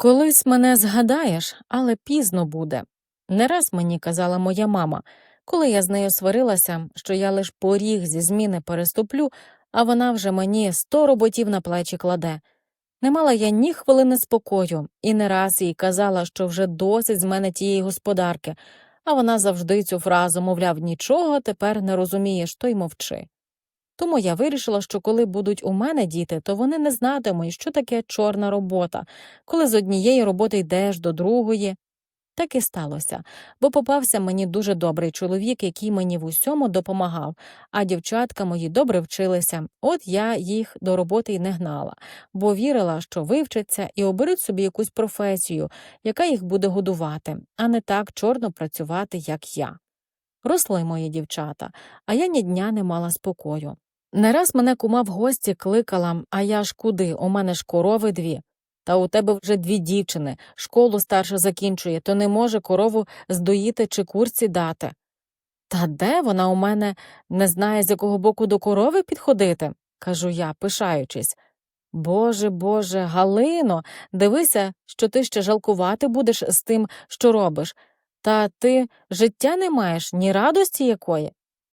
Колись мене згадаєш, але пізно буде. Не раз мені казала моя мама, коли я з нею сварилася, що я лиш поріг зі зміни переступлю, а вона вже мені сто роботів на плечі кладе. Не мала я ні хвилини спокою, і не раз їй казала, що вже досить з мене тієї господарки, а вона завжди цю фразу, мовляв, нічого тепер не розумієш, то й мовчи. Тому я вирішила, що коли будуть у мене діти, то вони не знатимуть, що таке чорна робота, коли з однієї роботи йдеш до другої. Так і сталося, бо попався мені дуже добрий чоловік, який мені в усьому допомагав, а дівчатка мої добре вчилися, от я їх до роботи й не гнала, бо вірила, що вивчаться і оберуть собі якусь професію, яка їх буде годувати, а не так чорно працювати, як я. Росли мої дівчата, а я ні дня не мала спокою. Не раз мене кума в гості кликала, а я ж куди, у мене ж корови дві. Та у тебе вже дві дівчини, школу старша закінчує, то не може корову здоїти чи курці дати. Та де вона у мене не знає, з якого боку до корови підходити, кажу я, пишаючись. Боже, Боже, Галино, дивися, що ти ще жалкувати будеш з тим, що робиш. Та ти життя не маєш ні радості якої.